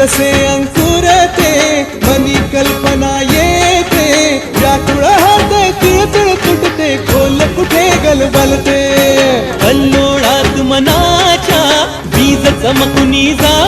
जसे अंकुरते मनी कल्पना येते. व्याकुळ होते तिळतिळ तुटते खोल कुठे गलबलते? कल्लोळात मनाच्या बीज चमकुनी जा.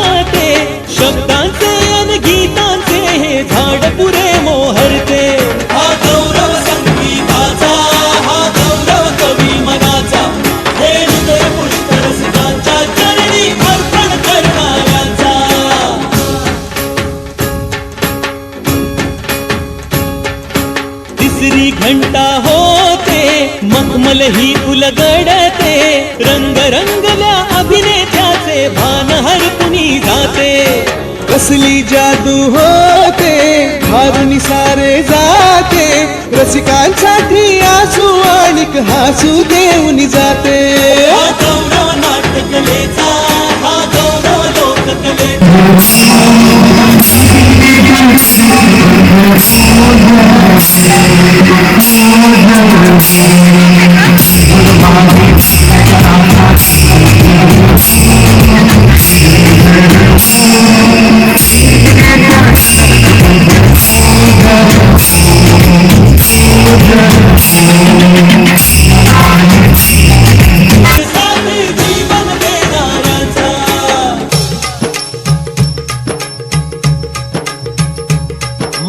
ही उलगडते रंग रंगल्या अभिनेत्याचे भान हरपुनी जाते। कसली जादू होते हारुनी सारे जाते रसिकांसाठी आसू आणिक हासू देऊन जाते।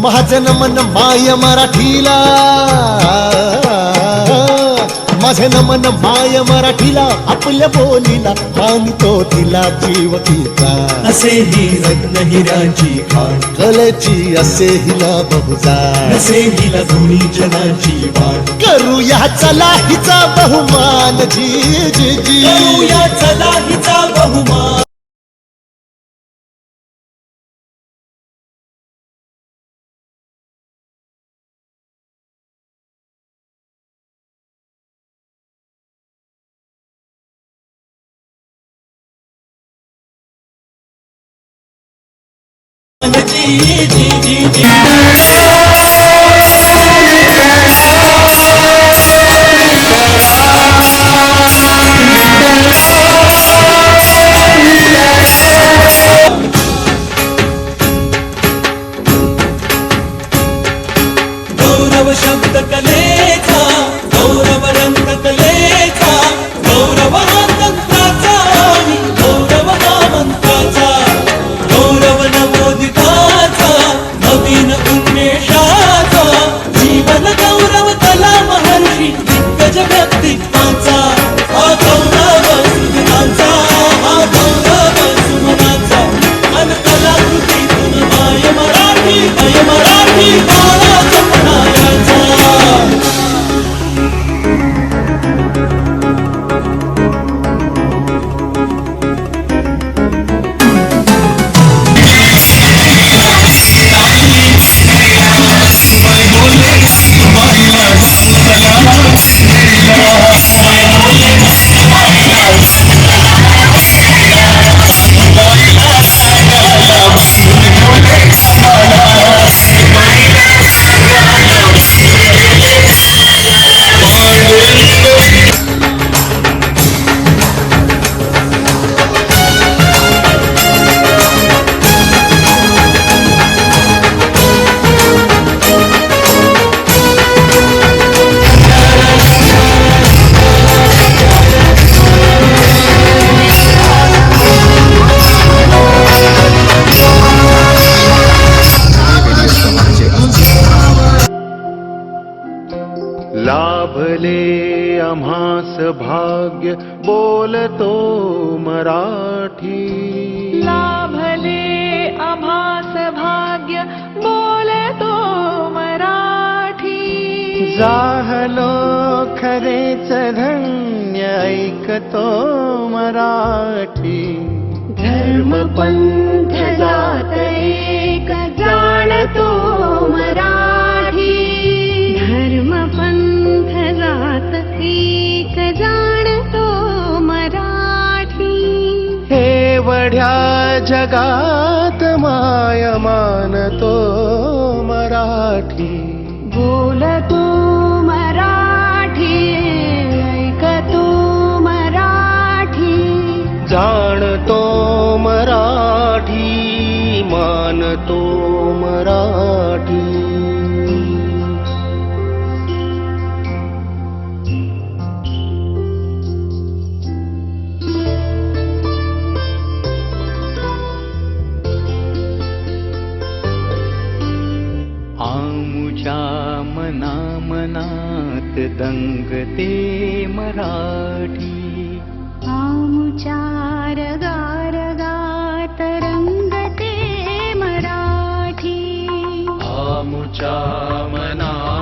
महाजन मन माय मराठीला. माझे नमन माय मराठीला आपल्या बोलीला आणि तो तिला जीव तिचा असेही रत्न हिराची खाण. कलेची असे हिला बहुजार असे हिला दोन्ही जनाची वाण. करूया चला हिचा बहुमान जी जी जी. करूया चला हिचा बहुमान. جي جي جي جي मराठी धर्म पंथ जात एक जाणतो मराठी धर्म पंथ जात एक जाणतो मराठी हे वढ्या जगात माय मानतो मराठी मराठी। आमुच्या मना मनात दङ्गे मराठी। आमुचारगा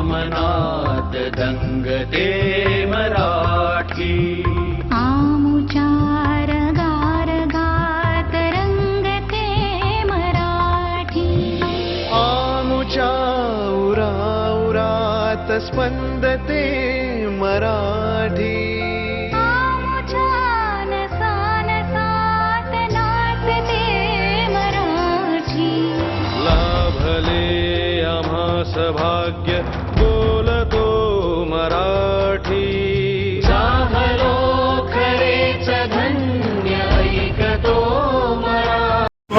मनात दंगते मराठी आमुचार गार गात रंगते मराठी आमुच्या उरा उरात स्पंदते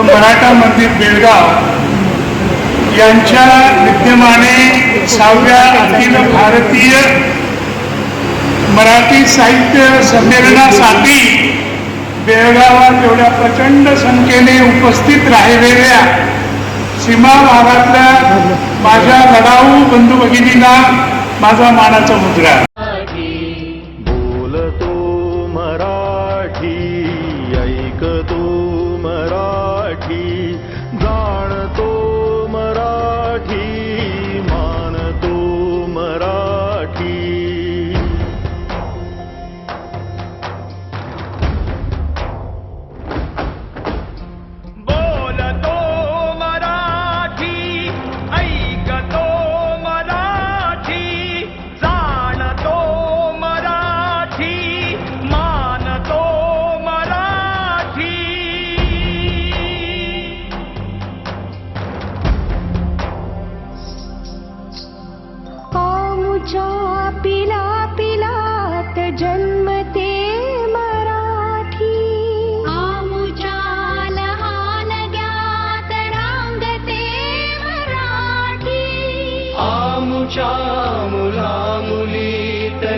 व मराठा मंदिर बेळगाव यांच्या विद्यमाने सहाव्या अखिल भारतीय मराठी साहित्य संमेलनासाठी बेळगावात एवढ्या प्रचंड संख्येने उपस्थित राहिलेल्या सीमा भागातल्या माझ्या लढाऊ बंधू भगिनींना माझा मानाचा मुद्रा.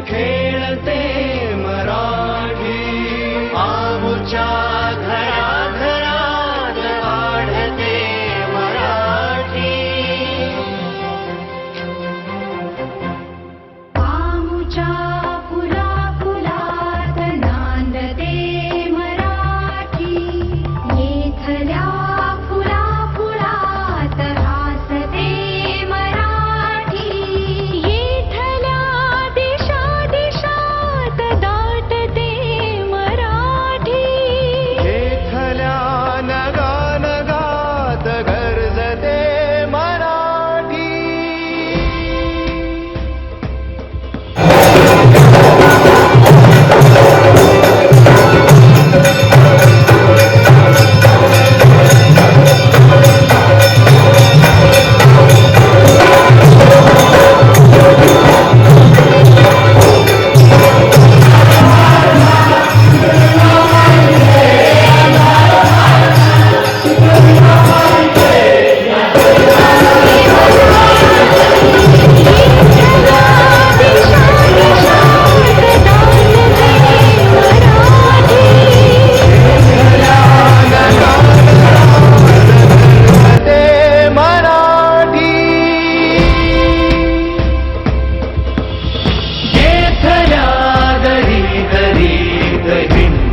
the.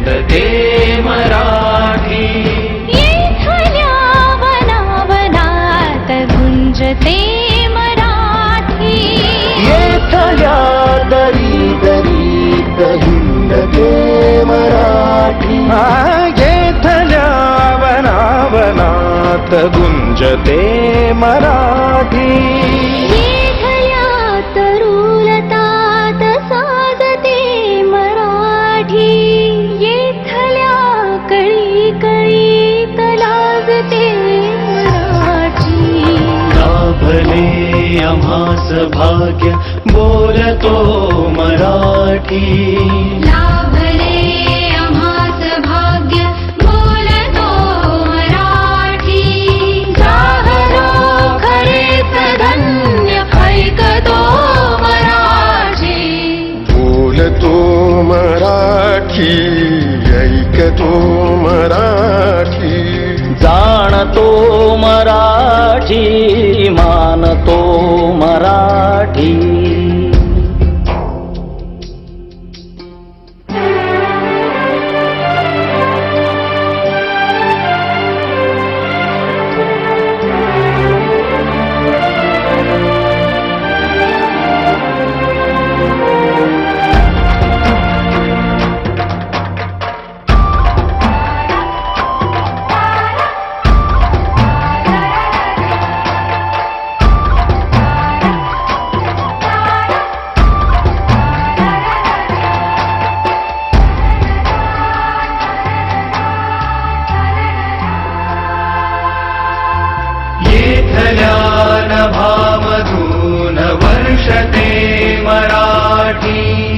हिंडते मराठी। येथल्या वनावनात गुंजते मराठी। येथल्या दरी दरीत हिंडते मराठी। येथल्या वनावनात गुंजते मराठी आम्हास भाग्य बोलतो मराठी। लाभले आम्हास भाग्य बोलतो मराठी। जाहरो खरेच धन्य ऐकतो मराठी। बोलतो मराठी ऐकतो मराठी। जाणतो मराठी मानतो मराठी भावधून वर्षते मराठी।